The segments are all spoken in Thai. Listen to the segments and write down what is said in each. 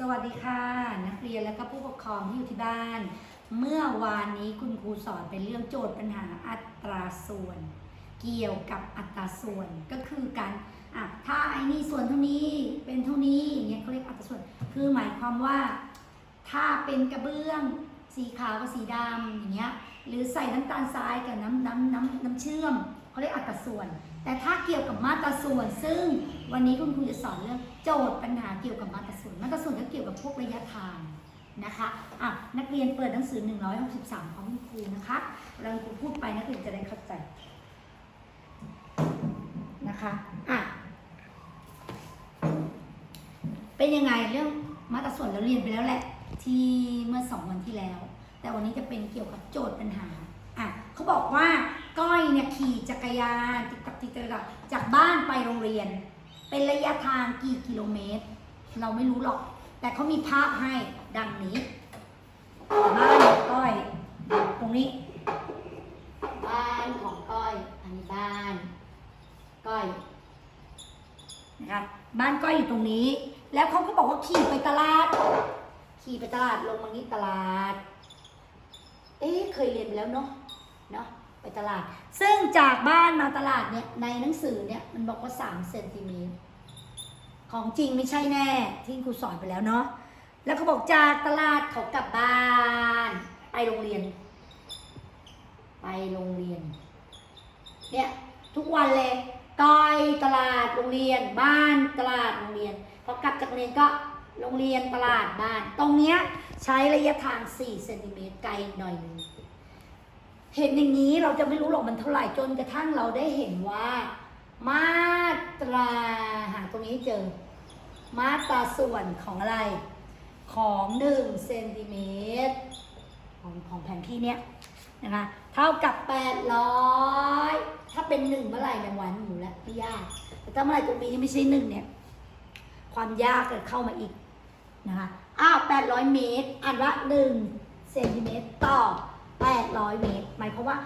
สวัสดีค่ะ นักเรียนและก็ผู้ปกครองที่อยู่ที่บ้าน เมื่อวานนี้คุณครูสอนเป็นเรื่องโจทย์ปัญหาอัตราส่วน เกี่ยวกับอัตราส่วนก็คือการอะถ้าไอ้นี่ส่วนเท่านี้เป็นเท่านี้อย่างเงี้ยเขาเรียกอัตราส่วน คือหมายความว่า ถ้าเป็นกระเบื้องสีขาวกับสีดำอย่างเงี้ยหรือใส่น้ำตาลทรายกับน้ำน้ำน้ำน้ำเชื่อมเขาเรียกอัตราส่วน แต่ถ้าเกี่ยวกับมาตราส่วน ซึ่งวันนี้คุณครูจะสอนเรื่องโจทย์ปัญหาเกี่ยวกับมาตราส่วน มาตราส่วนก็เกี่ยวกับพวกระยะทางนะคะอะนักเรียนเปิดหนังสือ 163 ของคุณครูนะคะเวลาคุณครูพูดไปนักเรียนจะได้เข้าใจนะคะอะเป็นยังไงเรื่องมาตราส่วนเราเรียนไปแล้วแหละที่เมื่อสองวันที่แล้ว แต่วันนี้จะเป็นเกี่ยวกับโจทย์ปัญหาอะเขาบอกว่าก้อยเนี่ยขี่จักรยานติด กับติดกับจากบ้านไปโรงเรียน เป็นระยะทางกี่กิโลเมตร เราไม่รู้หรอก แต่เขามีภาพให้ดังนี้ บ้านของก้อย ตรงนี้ บ้านของก้อย อันนี้บ้าน ก้อยนะคะบ้านก้อยอยู่ตรงนี้ แล้วเขาก็บอกว่าขี่ไปตลาด ขี่ไปตลาดลงมานี้ตลาด เอ๊ะเคยเรียนไปแล้วเนาะเนาะ ไปตลาด ซึ่งจากบ้านมาตลาดเนี่ยในหนังสือเนี่ยมันบอกว่า3เซนติเมตรของจริงไม่ใช่แน่ที่ครูสอนไปแล้วเนาะแล้วเขาบอกจากตลาดเขากลับบ้าน ไปโรงเรียน ไปโรงเรียน เนี่ยทุกวันเลยก้อยตลาดโรงเรียน บ้านตลาดโรงเรียนพอกลับจากเรียนก็โรงเรียนตลาดบ้าน ตรงเนี้ยใช้ระยะทาง 4 เซนติเมตรไกลหน่อยนึง เห็นอย่างนี้เราจะไม่รู้หรอกมันเท่าไหร่จนกระทั่งเราได้เห็นว่า มาตราหาตรงนี้เจอ มาตราส่วนของอะไร ของ1เซนติเมตรของของแผนที่เนี้ยนะคะเท่ากับ 800 ถ้าเป็น 1 เมื่อไหร่แมงวันหมูแล้วไม่ยาก แต่ถ้าเมื่อไหร่ตรงนี้ไม่ใช่1เนี่ยความยากเกิดเข้ามาอีกนะคะอ้าว800 เมตร อันละ1เซนติเมตรต่อ 800 เมตร หมายความว่า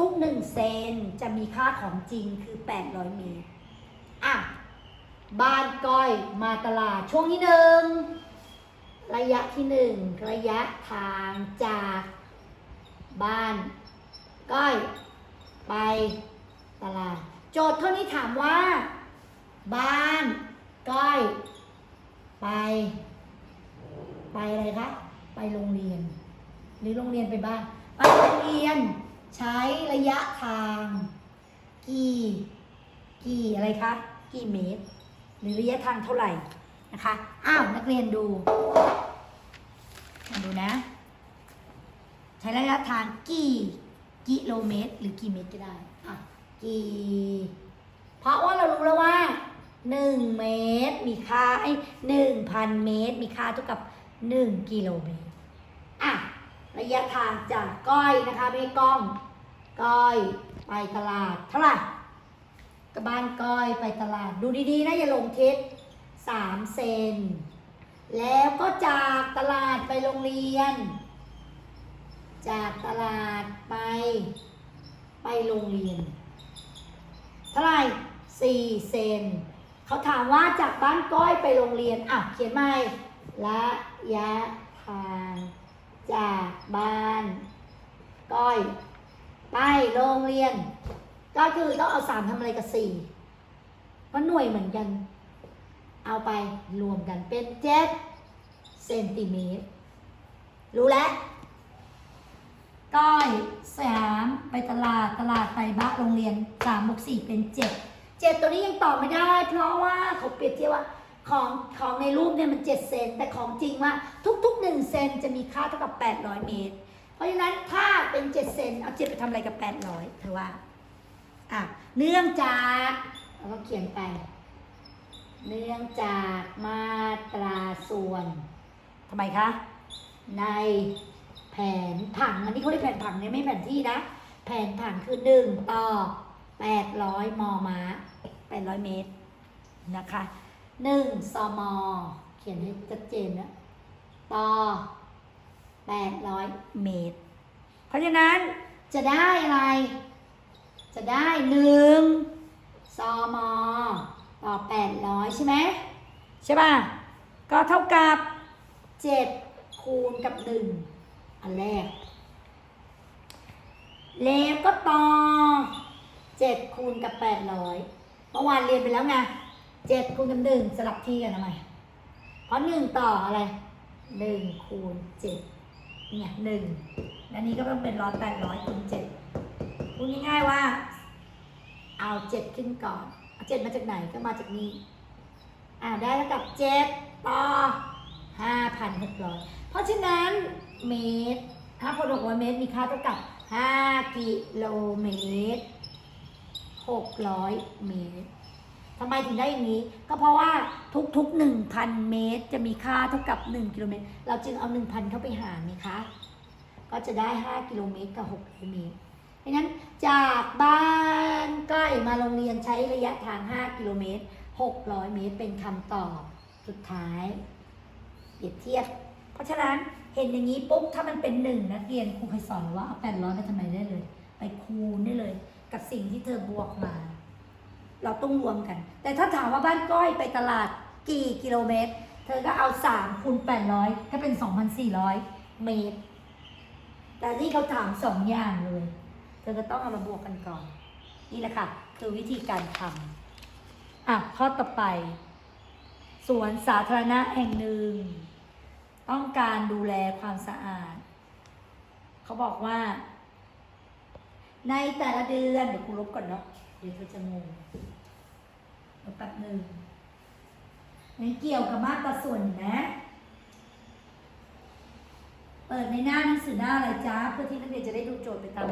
ทุกๆ 1 เซนจะมีค่าของจริงคือ 800 เมตร อะ บ้านก้อยมาตลาดช่วงที่หนึ่งระยะที่หนึ่งระยะทางจากบ้าน ก้อย ไปตลาด โจทย์เท่านี้ถามว่า บ้าน ก้อย ไป ไปอะไรคะ ไปโรงเรียน หรือโรงเรียนไปบ้าน ไปโรงเรียน ใช้ระยะทาง กี่ กี่อะไรคะ กี่เมตร หรือระยะทางเท่าไหร่นะคะ อ้าวนักเรียนดูมาดูนะ ใช้ระยะทางกี่กิโลเมตร หรือกี่เมตรก็ได้อะกี่เพราะว่าเรารู้แล้วว่า1เมตร มีค่าไอ้หนึ่งพันเมตร มีค่าเท่ากับ1กิโลเมตรอะ ระยะทางจากก้อยนะคะไม่ก้อง ก้อยไปตลาดเท่าไหร่กับบ้านก้อยไปตลาดดูดีๆนะอย่าหลงทิศสามเซน แล้วก็จากตลาดไปโรงเรียน จากตลาดไป ไปโรงเรียน เท่าไหร่สี่เซนเขาถามว่าจากบ้านก้อยไปโรงเรียนอะเขียนใหม่ระยะทาง จากบ้าน ก้อย ไปโรงเรียน ก็คือต้องเอาสามทำอะไรกับสี่เพราะหน่วยเหมือนกัน เอาไปรวมกันเป็นเจ็ดเซนติเมตร รู้แล้วก้อยสามไปตลาดตลาดไปบ้านโรงเรียนสามบวกสี่เป็นเจ็ดเจ็ดตัวนี้ยังตอบไม่ได้ เพราะว่าเขาเปรียบเทียบว่า ของของในรูปเนี่ยมันเจ็ดเซน แต่ของจริงว่าทุกๆหนึ่งเซนจะมีค่าเท่ากับแปดร้อยเมตร เพราะฉะนั้นถ้าเป็นเจ็ดเซน เอาเจ็ดไปทำอะไรกับแปดร้อยเธอว่าอะเนื่องจากเราก็เขียนไป เนื่องจากมาตราส่วนทำไมคะ ในแผนผังอันนี้เขาเรียกแผนผังเนี่ยไม่แผนที่นะ แผนผังคือหนึ่งต่อแปดร้อยมม้าแปดร้อยเมตรนะคะ หนึ่งซมเขียนให้ชัดเจนนะต่อแปดร้อยเมตร เพราะฉะนั้นจะได้อะไร จะได้หนึ่งซมต่อแปดร้อยใช่ไหมใช่ป่ะ ก็เท่ากับเจ็ดคูณกับหนึ่งอันแรก แล้วก็ต่อเจ็ดคูณกับแปดร้อยเมื่อวานเรียนไปแล้วไง เจ็ดคูณกับหนึ่งสลับที่กันทำไมเพราะหนึ่งต่ออะไรหนึ่งคูณเจ็ดเนี่ยหนึ่งและนี้ก็ต้องเป็นร้อยแปดร้อยคูณเจ็ดพูดง่ายๆว่า เอาเจ็ดขึ้นก่อนเอาเจ็ดมาจากไหนก็มาจากนี้อ่าได้แล้วกับเจ็ดต่อห้าพันหกร้อยเพราะฉะนั้นเมตรห้าพันหกร้อยเมตรมีค่าเท่ากับห้ากิโลเมตรหกร้อยเมตร ทำไมถึงได้อย่างนี้ ก็เพราะว่าทุกๆหนึ่งพันเมตร จะมีค่าเท่ากับหนึ่งกิโลเมตร เราจึงเอาหนึ่งพันเข้าไปหารนี่คะ ก็จะได้ห้ากิโลเมตรกับหกร้อยเมตรเพราะนั้นจากบ้านใกล้มาโรงเรียนใช้ระยะทาง 5 กิโลเมตร 600 เมตรเป็นคำตอบสุดท้ายเปรียบเทียบ เพราะฉะนั้นเห็นอย่างนี้ปุ๊บถ้ามันเป็นหนึ่งนักเรียนครูเคยสอนว่าเอา800ไปทำไมได้เลย ไปคูณได้เลย กับสิ่งที่เธอบวกมา เราต้องรวมกัน แต่ถ้าถามว่าบ้านก้อยไปตลาดกี่กิโลเมตร เธอก็เอา3คูณ800 ก็เป็น 2,400 เมตร แต่ที่เขาถามสองอย่างเลย เธอก็ต้องเอามาบวกกันก่อน นี่แหละค่ะ คือวิธีการทำอะข้อต่อไป สวนสาธารณะแห่งหนึ่ง ต้องการดูแลความสะอาด เขาบอกว่า ในแต่ละเดือนเดี๋ยวครูลบก่อนเนาะเดี๋ยวเธอจะงงเอาแป๊บหนึ่งนี่เกี่ยวกับมาตราส่วนนะ เปิดในหน้าหนังสือหน้าอะไรจ้าเพื่อที่นักเรียนจะได้ดูโจทย์ไปตาม